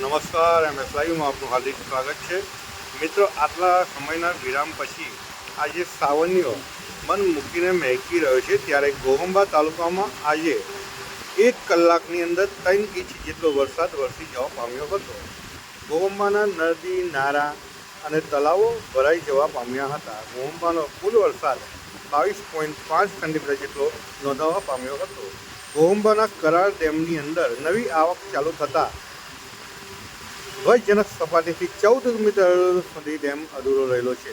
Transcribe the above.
નમસ્કાર, M S લાઈવમાં આપનું હાર્દિક સ્વાગત છે. મિત્રો, આટલા સમયના વિરામ પછી આજે સાવનિયો મન મૂકીને મહેકી રહ્યો છે, ત્યારે ગોહંબા તાલુકામાં આજે એક કલાકની અંદર ત્રણ ઇંચ જેટલો વરસાદ વરસી જવા પામ્યો હતો. ગોહંબાના નદી નારા અને તળાવો ભરાઈ જવા પામ્યા હતા. ગોહંબાનો કુલ વરસાદ બાવીસ પોઈન્ટ પાંચ સેન્ટીમીટર જેટલો નોંધાવા પામ્યો હતો. ગોહંબાના કરાર ડેમની અંદર નવી આવક ચાલુ થતાં ભયજનક સપાટીથી ચૌદ મીટર સુધી ડેમ અધૂરો રહેલો છે.